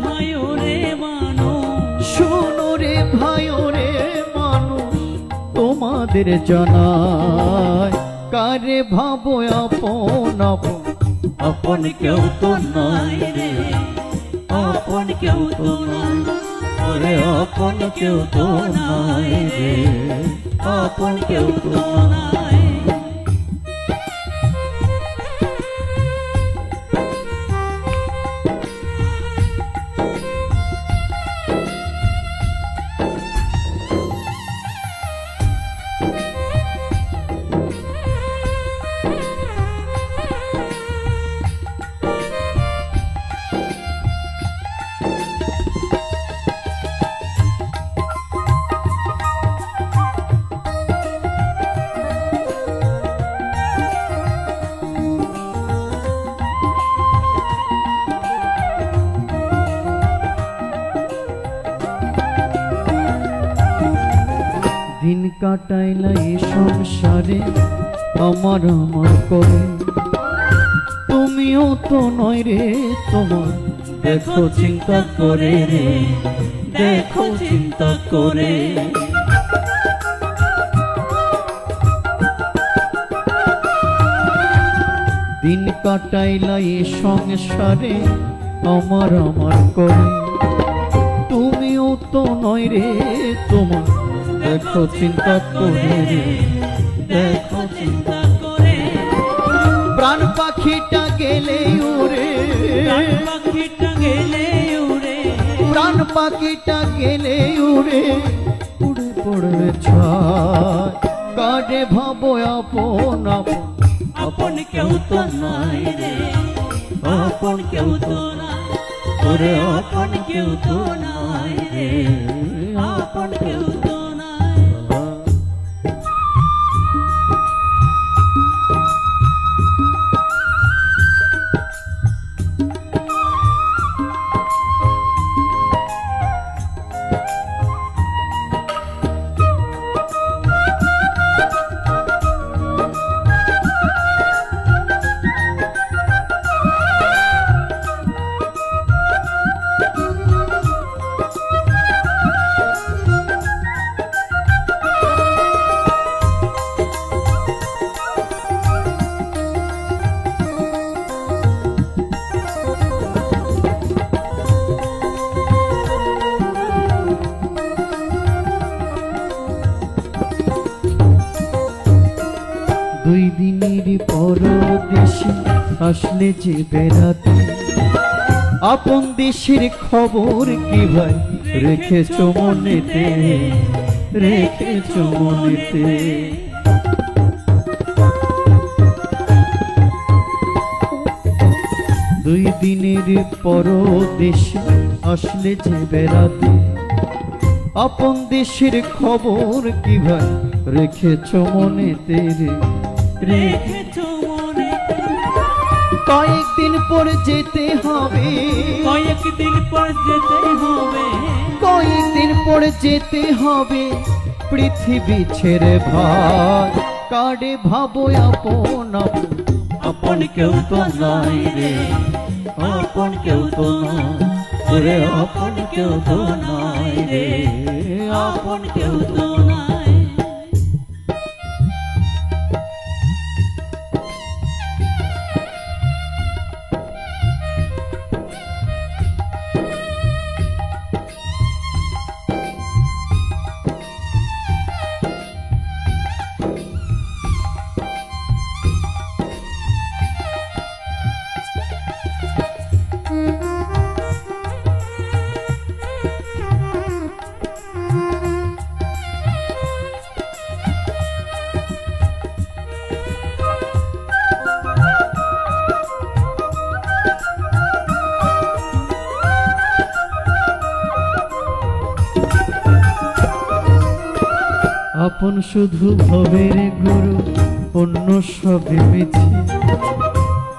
ভাই শোনো রে ভাই রে মানুষ তোমাদের জানায় কারে ভাবো আপন আপন? আপন কেউ তো নাই রে আপন কেউ তো নাই। ওরে আপন কেউ তো নাই রে আপন কেউ তো নাই। দিন কাটাইলা এ সংসারে, আমার আমার করে। তুমিও তো নয় রে তোমার, দেখো চিন্তা করে রে, দেখো চিন্তা করে। দিন কাটাইলা এ সংসারে, আমার আমার করে। তুমিও তো নয় রে তোমার দেখো চিন্তা করে। দেখো চিন্তা করে। প্রাণ পাখিটা গেলে উড়ে। প্রাণ পাখিটা গেলে উড়ে। প্রাণ পাখিটা গেলে উড়ে। উড়ে পড়বে ছায় কারে ভাবো আপন আপন। আপন কেউ তো নাই রে। আপন কেউ তো নাই। ওরে আপন কেউ তো নাই রে। আপন কেউ দুই দিনের পরদেশে আসলে যে বেড়াতে। আপন দেশের খবর কি ভাই? রেখেছ মনেতে রেখেছ মনেতে। দুই দিনের পরদেশে আসলে যে বেড়াতে। আপন দেশের খবর কি ভাই? রেখেছ মনেতে রে। রেখেছো মনে। কয়েকদিন পর যেতে হবে। কয়েকদিন পর যেতে হবে। কয়েকদিন পর যেতে হবে। পৃথিবী ছেড়ে ভাই কারে ভাবো আপন আপন আপন কেউ তো নাই রে আপন কেউ তো নাই। ওরে আপন কেউ তো নাই রে আপন কেউ তো নাই। আপন শুধু ভবের গুরু অন্য সবে মিছি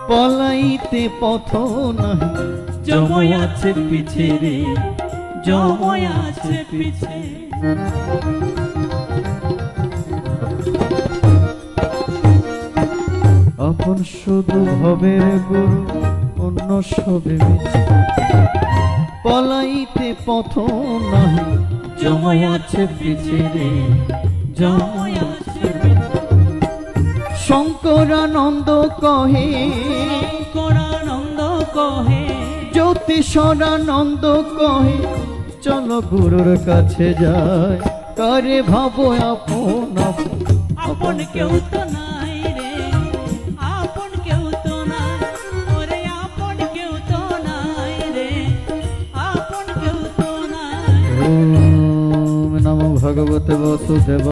পলাইতে পথ নাহি জময় আছে পিছে রে জময় আছে পিছে। আপন শুধু ভবের গুরু অন্য সবে মিছে পলাইতে পথ নাহি জময় আছে পিছে রে শঙ্করানন্দ কহে করানন্দ কহে জ্যোতিষরানন্দ কহে চলো গুরুর কাছে যায় করে ভাবো আপন আপন? আপন কেউ তো নাই রে আপন কেউ তো নাই। ওরে আপন কেউ তো নাই রে আপন কেউ তো নাই। ওম নমো ভগবতে বসুদেব